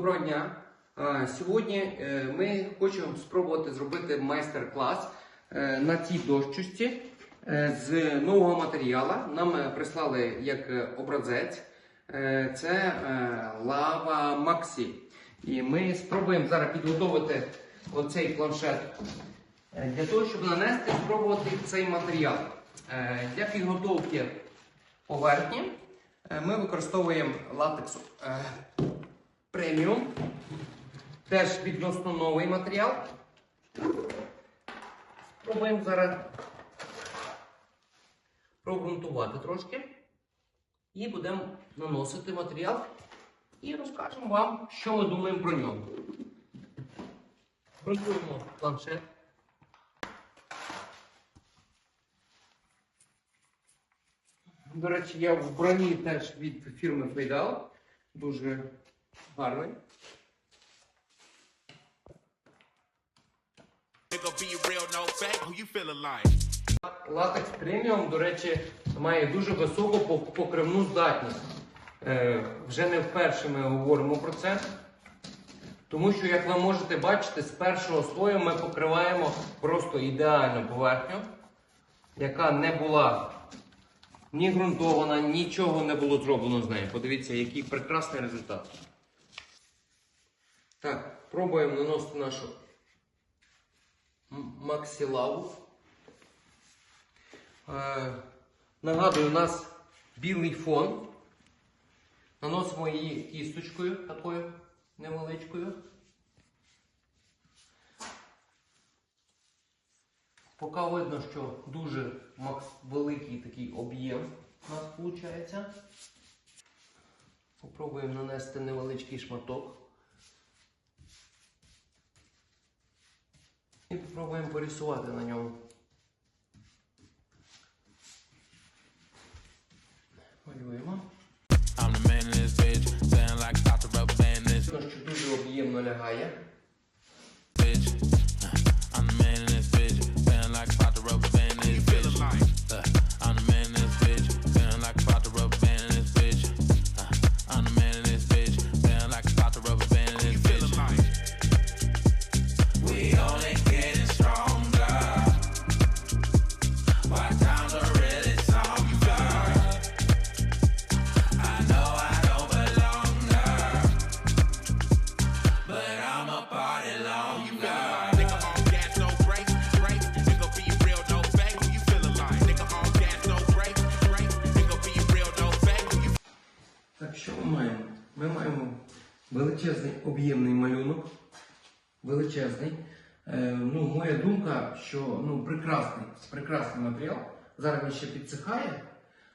Доброго дня. Сьогодні е, ми хочемо спробувати зробити майстер-клас е, на цій дощечці е, з нового матеріалу. Нам прислали як образець. Це лава Максі. І ми спробуємо зараз підготувати оцей планшет для того, щоб нанести спробувати цей матеріал. Для підготовки поверхні ми використовуємо латекс преміум. Теж відносно новий матеріал. Спробуємо зараз прогрунтувати трошки. І будемо наносити матеріал і розкажемо вам, що ми думаємо про нього. Грунтуємо планшет. До речі, я в броні теж від фірми Фейдал. Дуже гарний. Латекс преміум, до речі, має дуже високу покривну здатність. Е, вже не вперше ми говоримо про це. Тому що, як ви можете бачити, з першого слою ми покриваємо просто ідеальну поверхню, яка не була ні ґрунтована, нічого не було зроблено з нею. Подивіться, який прекрасний результат. Так, пробуємо наносити нашу максилаву. Е, нагадую, у нас білий фон. Наносимо її кісточкою такою невеличкою. Поки видно, що дуже великий такий об'єм у нас виходить. Попробуємо нанести невеличкий шматок. І попробуємо порисувати на ньому. Малюємо. Видно, що дуже об'ємно лягає. Маємо? Ми маємо величезний об'ємний малюнок. Величезний. Е, ну, моя думка, що ну, прекрасний, прекрасний матеріал. Зараз він ще підсихає.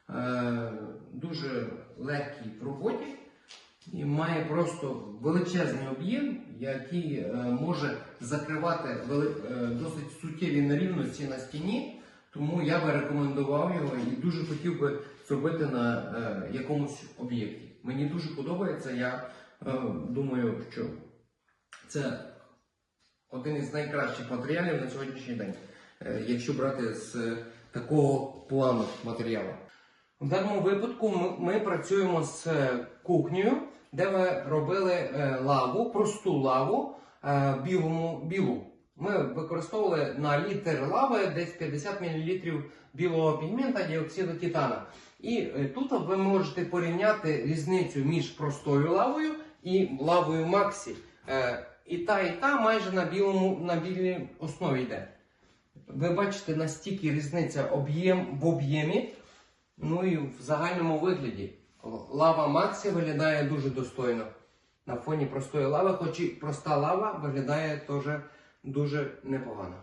Е, дуже легкий в роботі. І має просто величезний об'єм, який е, може закривати вели- е, досить суттєві нерівності на стіні. Тому я би рекомендував його і дуже хотів би зробити на е, якомусь об'єкті. Мені дуже подобається. Я е, думаю, що це один із найкращих матеріалів на сьогоднішній день, е, якщо брати з е, такого плану матеріалу. В даному випадку ми, ми працюємо з е, кухнею, де ми робили е, лаву, просту лаву е, білому, білу. Ми використовували на літр лави десь 50 мл білого пігмента діоксиду титана. І е, тут ви можете порівняти різницю між простою лавою і лавою Максі. Е, і та, і та майже на білому на білій основі йде. Ви бачите настільки різниця об'єм в об'ємі. Ну і в загальному вигляді лава Максі виглядає дуже достойно на фоні простої лави, хоч і проста лава виглядає теж дуже непогано.